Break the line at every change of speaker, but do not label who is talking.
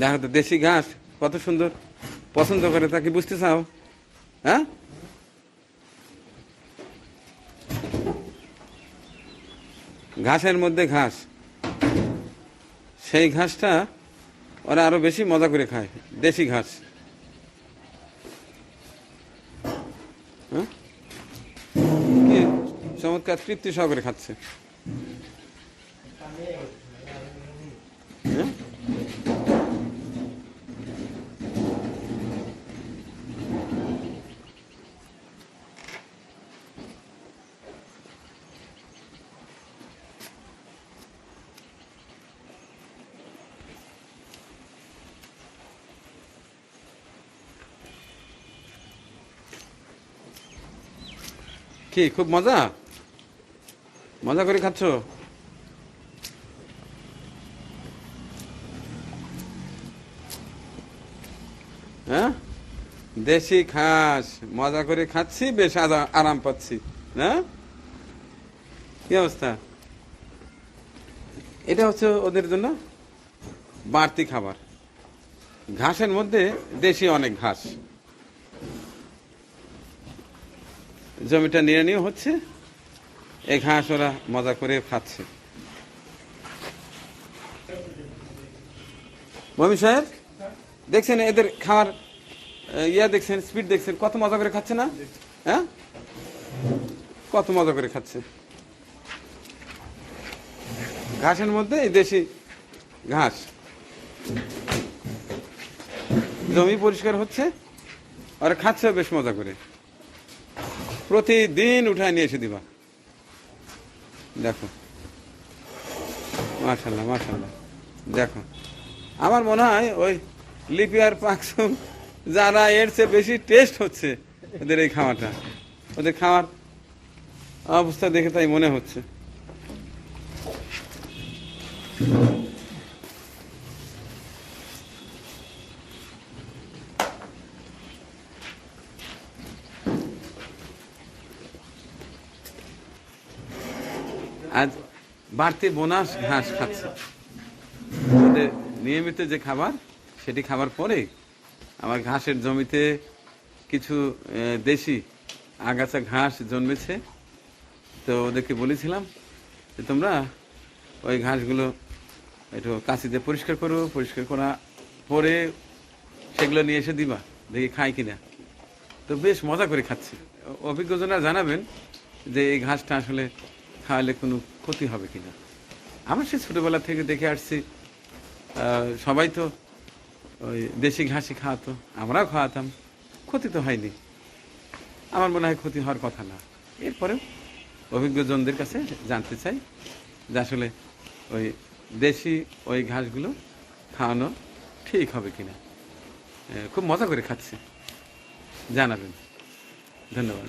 দেখো তো দেশি ঘাস, কত সুন্দর। পছন্দ করে তাকে বুঝতে চাও? হ্যাঁ? ঘাসের মধ্যে ঘাস। সেই ঘাসটা ওরা আরও বেশি মজা করে খায় দেশি ঘাস। হ্যাঁ? চমৎকার তৃপ্তি সহকারে খাচ্ছে। কি, খুব মজা? মজা করে খাচ্ছ? হ্যাঁ? দেশি ঘাস, মজা করে খাচ্ছি, বেশ আরাম পাচ্ছি না কি অবস্থা? এটা হচ্ছে ওদের জন্য বাড়তি খাবার। ঘাসের মধ্যে দেশি অনেক ঘাস। জমিটা নিয়ে নিয়ে হচ্ছে, এই ঘাস ওরা মজা করে খাচ্ছে। মমি সাহেব, দেখছেন এদের খাওয়ার ইয়া দেখছেন স্পিড দেখছেন, কত মজা করে খাচ্ছে না? হ্যাঁ? কত মজা করে খাচ্ছে? ঘাসের মধ্যে এই দেশি ঘাস। জমি পরিষ্কার হচ্ছে, আর খাচ্ছে বেশ মজা করে। প্রতিদিন উঠায় নিয়ে এসে দিবা। দেখো। মাশাল্লাহ মাশাল্লাহ দেখো। আমার মনে হয় ওই লিপিয়ার পাকসুম যারা এর চেয়ে বেশি টেস্ট হচ্ছে ওদের এই খাওয়াটা। ওদের খাওয়ার অবস্থা দেখে তাই মনে হচ্ছে। আজ বাড়তি বোনাস ঘাস খাচ্ছে। নিয়মিত যে খাবার, সেটি খাবার পরে আমার ঘাসের জমিতে কিছু দেশি আগাছা ঘাস জন্মেছে। তো ওদেরকে বলেছিলাম যে তোমরা ওই ঘাসগুলো একটু কাঁচিতে পরিষ্কার করো, পরিষ্কার করা পরে সেগুলো নিয়ে এসে দিবা, দেখি খাই কিনা। তো বেশ মজা করে খাচ্ছে। অ- অভিজ্ঞজনরা জানাবেন যে এই ঘাসটা আসলে খাওয়ালে কোনো ক্ষতি হবে কিনা? আমরা সে ছোটোবেলা থেকে দেখে আসছি সবাই তো ওই দেশি ঘাসই খাওয়াতো, আমরাও খাওয়াতাম, ক্ষতি তো হয়নি। আমার মনে হয় ক্ষতি হওয়ার কথা না। এরপরেও অভিজ্ঞজনদের কাছে জানতে চাই যে আসলে ওই দেশি ওই ঘাসগুলো খাওয়ানো ঠিক হবে কিনা। খুব মজা করে খাচ্ছে। জানাবেন। ধন্যবাদ।